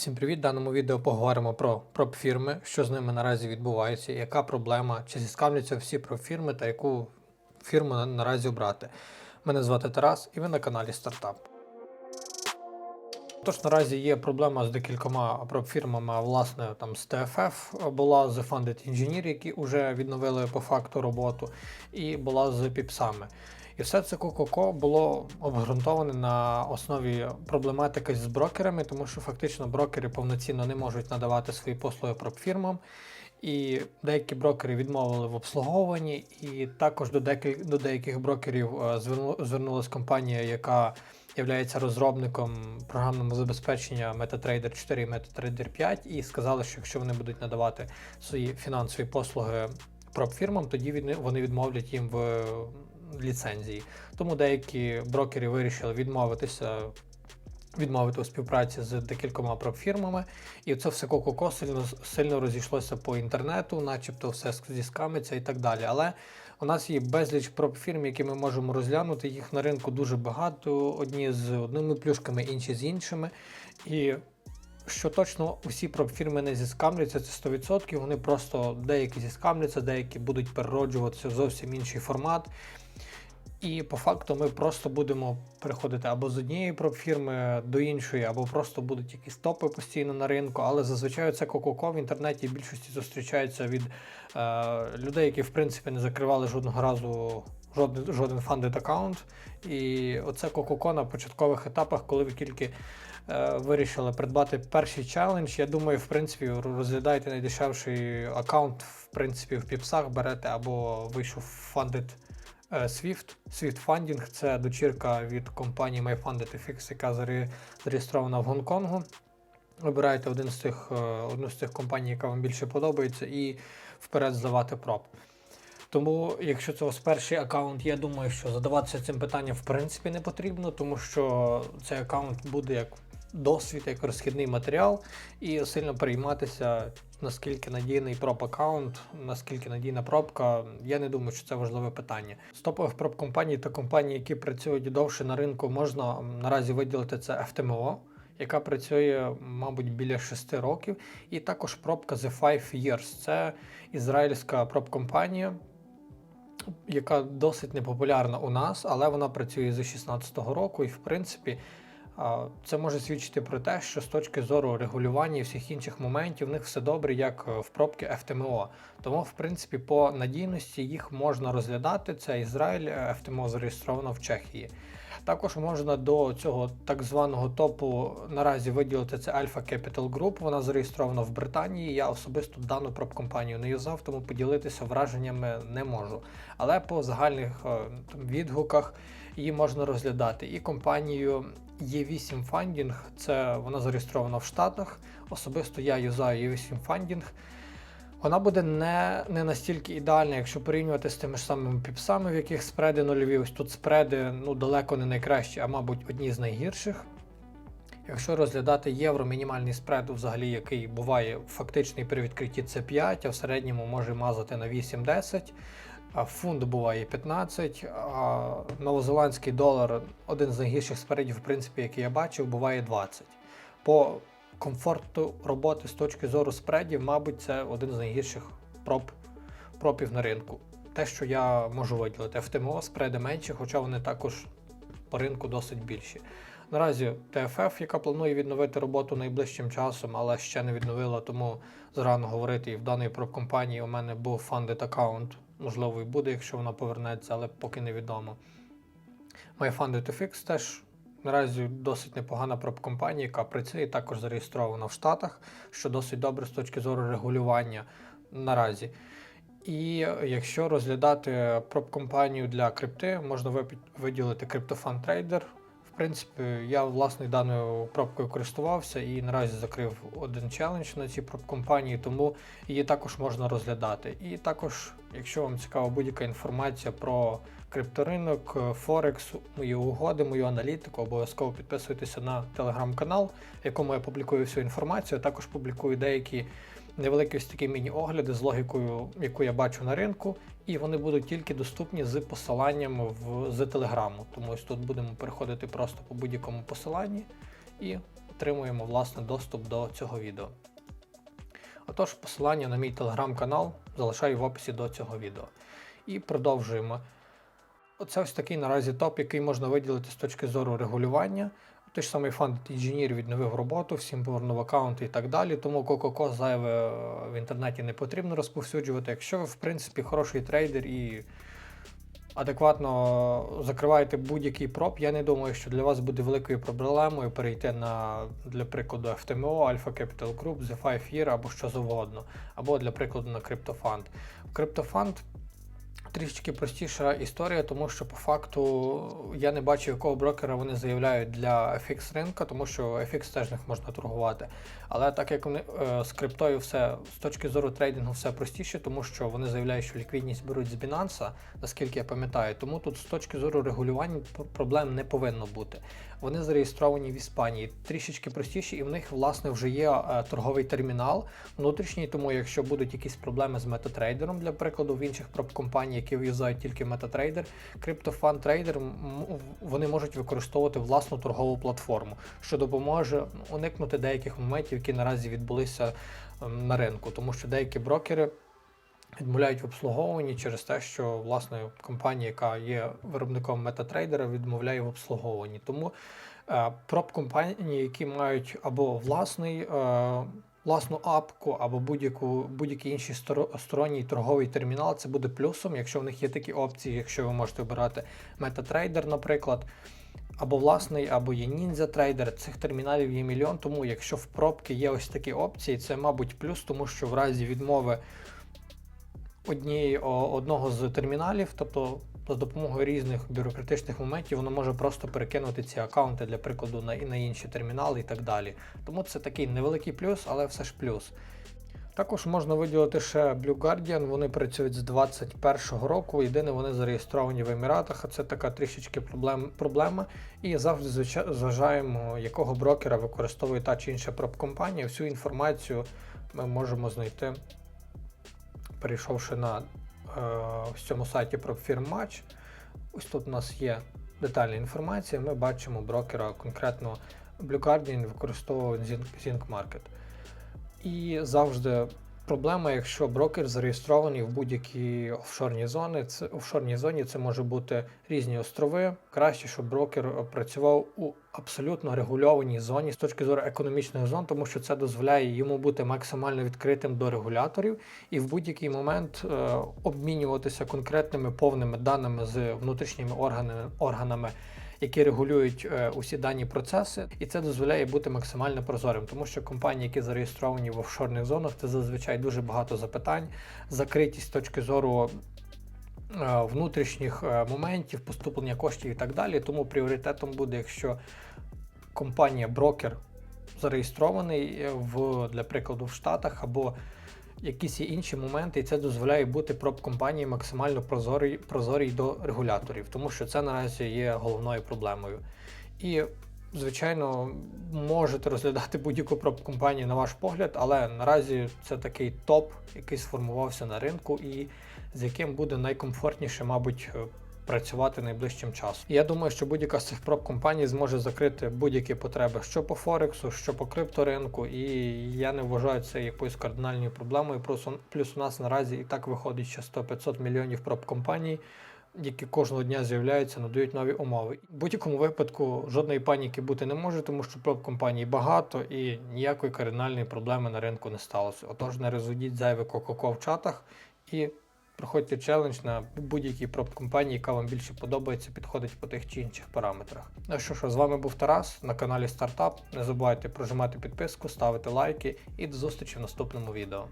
Всім привіт! В даному відео поговоримо про проб-фірми, що з ними наразі відбувається, яка проблема, чи зіскавляться всі проб-фірми та яку фірму наразі обрати. Мене звати Тарас і ви на каналі Стартап. Тож наразі є проблема з декількома проб-фірмами, а власне там з TFF була з Funded Engineer, які вже відновили по факту роботу, і була з піпсами. І все це КОКО було обґрунтоване на основі проблематики з брокерами, тому що фактично брокери повноцінно не можуть надавати свої послуги проб-фірмам. І деякі брокери відмовили в обслуговуванні, і також до деяких, до деяких брокерів е, звернулася компанія, яка є розробником програмного забезпечення MetaTrader 4 і MetaTrader 5, і сказали, що якщо вони будуть надавати свої фінансові послуги проб-фірмам, тоді вони відмовлять їм в ліцензії. Тому деякі брокери вирішили відмовитися. Відмовити у співпраці з декількома проб-фірмами, і це все КОКО сильно, сильно розійшлося по інтернету, начебто все зіскамиться і так далі. Але у нас є безліч проб-фірм, які ми можемо розглянути. Їх на ринку дуже багато, одні з одними плюшками, інші з іншими. І що точно усі проб-фірми не зіскамляться, це 100%. Вони просто деякі зіскамляться, деякі будуть перероджуватися в зовсім інший формат. І по факту ми просто будемо переходити або з однієї проб-фірми до іншої, або просто будуть якісь топи постійно на ринку. Але зазвичай це кококо в інтернеті в більшості зустрічається від е, людей, які в принципі не закривали жодного разу жоден, жоден funded аккаунт. І оце кококо на початкових етапах, коли ви тільки е, вирішили придбати перший челендж. Я думаю, в принципі, розглядайте найдешевший аккаунт, в принципі, в піпсах берете або вийшов е, Swift. Swift Funding це дочірка від компанії MyFundedFX, яка зареєстрована в Гонконгу. Вибирайте один з тих, е, одну з тих компаній, яка вам більше подобається, і вперед здавати проб. Тому, якщо це у вас перший аккаунт, я думаю, що задаватися цим питанням в принципі не потрібно, тому що цей аккаунт буде як досвід, як розхідний матеріал, і сильно перейматися, наскільки надійний проб аккаунт, наскільки надійна пробка. Я не думаю, що це важливе питання. З топових проб компаній та компаній, які працюють довше на ринку, можна наразі виділити це FTMO. Яка працює, мабуть, біля 6 років, і також пробка The Five Years. Це ізраїльська пробкомпанія, яка досить непопулярна у нас, але вона працює з 2016 року, і в принципі це може свідчити про те, що з точки зору регулювання і всіх інших моментів в них все добре, як е, в пробки FTMO. Тому, в принципі, по надійності їх можна розглядати. Це Ізраїль, е, FTMO зареєстровано в Чехії. Також можна до цього так званого топу наразі виділити це Alpha Capital Group. Вона зареєстрована в Британії. Я особисто дану пробкомпанію не юзав, тому поділитися враженнями не можу. Але по загальних е, там, відгуках її можна розглядати. І компанію E8 Funding, це вона зареєстрована в Штатах. Особисто я юзаю E8 Funding. Вона буде не, не настільки ідеальна, якщо порівнювати з тими ж самими піпсами, в яких спреди нульові. Ось тут спреди ну, далеко не найкращі, а мабуть одні з найгірших. Якщо розглядати євро, мінімальний спред, взагалі, який буває фактичний при відкритті це 5, а в середньому може мазати на 8-10, а фунт буває 15, а новозеландський долар один з найгірших спредів, в принципі, який я бачив, буває 20. По комфорту роботи з точки зору спредів, мабуть, це один з найгірших проб, пропів на ринку. Те, що я можу виділити. FTMO спреди менші, хоча вони також по ринку досить більші. Наразі TFF, яка планує відновити роботу найближчим часом, але ще не відновила, тому зарано говорити. І в даної пробкомпанії у мене був funded аккаунт. Можливо, і буде, якщо вона повернеться, але поки невідомо. MyFundedFX теж наразі досить непогана пробкомпанія, яка працює також зареєстрована в Штатах, що досить добре з точки зору регулювання наразі. І якщо розглядати пробкомпанію для крипти, можна виділити CryptoFund Trader. Принципі, я власне даною пробкою користувався і наразі закрив один челендж на цій пробкомпанії, тому її також можна розглядати. І також, якщо вам цікава будь-яка інформація про крипторинок, Форекс, мої угоди, мою аналітику, обов'язково підписуйтеся на телеграм-канал, в якому я публікую всю інформацію. Також публікую деякі невеликі ось такі міні-огляди з логікою, яку я бачу на ринку, і вони будуть тільки доступні з посиланням в, з телеграму. Тому ось тут будемо переходити просто по будь-якому посиланні і отримуємо власне доступ до цього відео. Отож, посилання на мій телеграм-канал залишаю в описі до цього відео. І продовжуємо. Оце ось такий наразі топ, який можна виділити з точки зору регулювання. Той ж самий фонд інженір відновив роботу, всім повернув аккаунти і так далі. Тому Кококо зайве в інтернеті не потрібно розповсюджувати. Якщо ви, в принципі, хороший трейдер і адекватно закриваєте будь-який проб, я не думаю, що для вас буде великою проблемою перейти на, для прикладу, FTMO, Alpha Capital Group, The 5 Year або що завгодно, або для прикладу на. В CryptoFund трішечки простіша історія, тому що по факту я не бачу, якого брокера вони заявляють для FX ринка, тому що FX теж них можна торгувати. Але так як вони е, з криптою все з точки зору трейдингу все простіше, тому що вони заявляють, що ліквідність беруть з Binance, наскільки я пам'ятаю. Тому тут з точки зору регулювання проблем не повинно бути. Вони зареєстровані в Іспанії трішечки простіші, і в них власне вже є е, торговий термінал внутрішній. Тому якщо будуть якісь проблеми з метатрейдером, для прикладу, в інших проб-компаній, які в'юзають тільки метатрейдер, CryptoFund Trader, вони можуть використовувати власну торгову платформу, що допоможе уникнути деяких моментів, які наразі відбулися ем, на ринку, тому що деякі брокери. Відмовляють в обслуговуванні через те, що власне компанія, яка є виробником метатрейдера, відмовляє в обслуговуванні. Тому е, проб компанії, які мають або власний, е, власну апку, або будь-яку будь-який інший сторонній торговий термінал, це буде плюсом, якщо в них є такі опції, якщо ви можете обирати MetaTrader, наприклад. Або власний, або є ніндзя трейдер. Цих терміналів є мільйон. Тому якщо в пробки є ось такі опції, це, мабуть, плюс, тому що в разі відмови однієї одного з терміналів, тобто за допомогою різних бюрократичних моментів, воно може просто перекинути ці аккаунти для прикладу на, на інші термінали і так далі. Тому це такий невеликий плюс, але все ж плюс. Також можна виділити ще Blue Guardian, вони працюють з 2021 року. Єдине, вони зареєстровані в Еміратах, а це така трішечки проблем, проблема. І завжди зважаємо, якого брокера використовує та чи інша проб-компанія. Всю інформацію ми можемо знайти, перейшовши на е, цьому сайті PropFirmMatch. Ось тут у нас є детальна інформація. Ми бачимо брокера конкретно Blue Guardian використовує Zinc, Zinc Market. І завжди проблема, якщо брокер зареєстрований в будь-якій офшорній зоні, це офшорній зоні це може бути різні острови. Краще, щоб брокер працював у абсолютно регульованій зоні з точки зору економічних зон, тому що це дозволяє йому бути максимально відкритим до регуляторів і в будь-який момент е, обмінюватися конкретними повними даними з внутрішніми органами, органами які регулюють е, усі дані процеси, і це дозволяє бути максимально прозорим, тому що компанії, які зареєстровані в офшорних зонах, це зазвичай дуже багато запитань, закритість з точки зору. е, Внутрішніх е, моментів, поступлення коштів і так далі. Тому пріоритетом буде, якщо компанія брокер зареєстрований в, для прикладу, в Штатах або якісь є інші моменти, і це дозволяє бути проб компанії максимально прозорій прозорій до регуляторів, тому що це наразі є головною проблемою. І, звичайно, можете розглядати будь-яку проб компанію на ваш погляд, але наразі це такий топ, який сформувався на ринку, і з яким буде найкомфортніше, мабуть. Працювати найближчим часом. Я думаю, що будь-яка з цих проб компаній зможе закрити будь-які потреби, що по Форексу, що по крипторинку, і я не вважаю це якоюсь кардинальною проблемою. Плюс у нас наразі і так виходить ще 100-500 мільйонів проб компаній, які кожного дня з'являються, надають нові умови. В будь-якому випадку жодної паніки бути не може, тому що проб компаній багато і ніякої кардинальної проблеми на ринку не сталося. Отож, не розведіть зайве кококо в чатах і проходьте челендж на будь-якій проб компанії, яка вам більше подобається, підходить по тих чи інших параметрах. Ну що ж, з вами був Тарас на каналі Стартап. Не забувайте прожимати підписку, ставити лайки і до зустрічі в наступному відео.